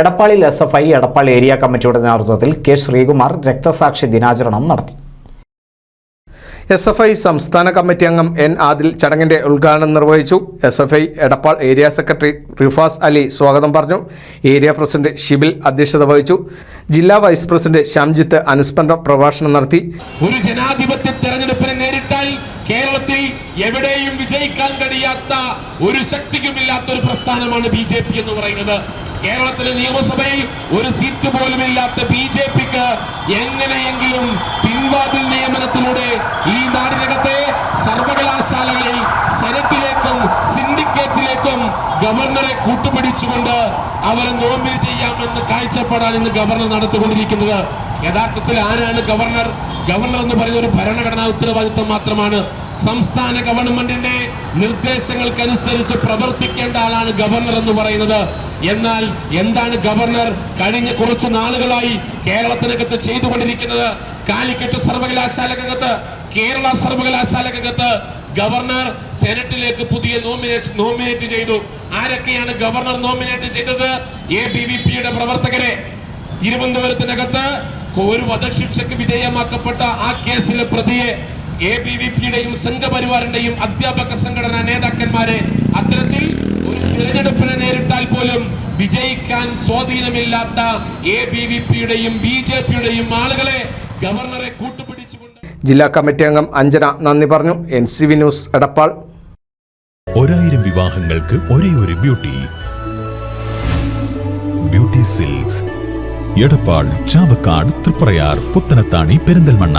എടപ്പാളിൽ S F I Edappal area കമ്മിറ്റിയുടെ നേതൃത്വത്തിൽ K Sreekumar രക്തസാക്ഷി ദിനാചരണം നടത്തി. എസ് എഫ് ഐ സംസ്ഥാന കമ്മിറ്റി അംഗം എൻ ആദിൽ ചടങ്ങിന്റെ ഉദ്ഘാടനം നിർവഹിച്ചു. S F I Edappal area secretary Rifas Ali സ്വാഗതം പറഞ്ഞു. ഏരിയ പ്രസിഡന്റ് ഷിബിൽ അധ്യക്ഷത വഹിച്ചു. ജില്ലാ വൈസ് പ്രസിഡന്റ് ശ്യാംജിത്ത് അനുസ്മരണ പ്രഭാഷണം നടത്തി. ഒരു ജനാധിപത്യ തെരഞ്ഞെടുപ്പിനെ നേരിട്ടാൽ കേരളത്തിൽ എവിടെയും വിജയിക്കാൻ കഴിയാത്ത ഒരു ശക്തിക്കുമില്ലാത്ത ഒരു പ്രസ്ഥാനമാണ് ബി എന്ന് പറയുന്നത്. കേരളത്തിലെ നിയമസഭയിൽ ഒരു സീറ്റ് പോലും ഇല്ലാത്ത ബി ജെ പിക്ക് എങ്ങനെയെങ്കിലും പിൻവാതിൽ നിയമനത്തിലൂടെ ഈ നാടിനകത്തെ സർവകലാശാലകളിൽ സെനറ്റിലേക്കും സിൻഡിക്കേറ്റിലേക്കും ഗവർണറെ കൂട്ടുപിടിച്ചുകൊണ്ട് അവരെ നോമിനി ചെയ്യാമെന്ന് കാഴ്ചപ്പാടാണ് ഇന്ന് ഗവർണർ നടത്തിക്കൊണ്ടിരിക്കുന്നത്. യഥാർത്ഥത്തിൽ ആരാണ് ഗവർണർ? ഗവർണർ എന്ന് പറയുന്ന ഒരു ഭരണഘടനാ ഉത്തരവാദിത്വം മാത്രമാണ്. സംസ്ഥാന ഗവൺമെന്റിന്റെ നിർദ്ദേശങ്ങൾക്കനുസരിച്ച് പ്രവർത്തിക്കേണ്ട ആളാണ് ഗവർണർ എന്ന് പറയുന്നത്. എന്നാൽ എന്താണ് ഗവർണർ കഴിഞ്ഞ കുറച്ച് നാളുകളായി കേരളത്തിനകത്ത് ചെയ്തുകൊണ്ടിരിക്കുന്നത്? കാലിക്കറ്റ് സർവകലാശാലക്കകത്ത് കേരള സർവകലാശാലക്കകത്ത് ഗവർണർ സെനറ്റിലേക്ക് പുതിയ നോമിനേഷൻ നോമിനേറ്റ് ചെയ്തു. ആരൊക്കെയാണ് ഗവർണർ നോമിനേറ്റ് ചെയ്തത്? എ ബി വി പിയുടെ പ്രവർത്തകരെ. തിരുവനന്തപുരത്തിനകത്ത് ഒരു വധശിക്ഷയ്ക്ക് വിധേയമാക്കപ്പെട്ട ആ കേസിലെ പ്രതിയെ എ ബി വി പിയുടെയും സംഘപരിവാറിന്റെയും അധ്യാപക സംഘടനാ നേതാക്കന്മാരെ അത്തരത്തിൽ ഒരു തിരഞ്ഞെടുപ്പിനെ നേരിട്ടാൽ പോലും വിജയിക്കാൻ സ്വാധീനമില്ലാത്ത എ ബി വി പിയുടെയും ബി ജെ പിയുടെയും ആളുകളെ ഗവർണറെ കൂട്ടുപിടിച്ചുകൊണ്ട് ജില്ലാ കമ്മിറ്റി അംഗം അഞ്ജന നന്ദി പറഞ്ഞു. N C V news Edappal. ഒരായിരം വിവാഹങ്ങൾക്ക് ഒരേ ഒരു beauty. Beauty silks. Edappal Chavakkad Triprayar Puthanathani Perinthalmanna.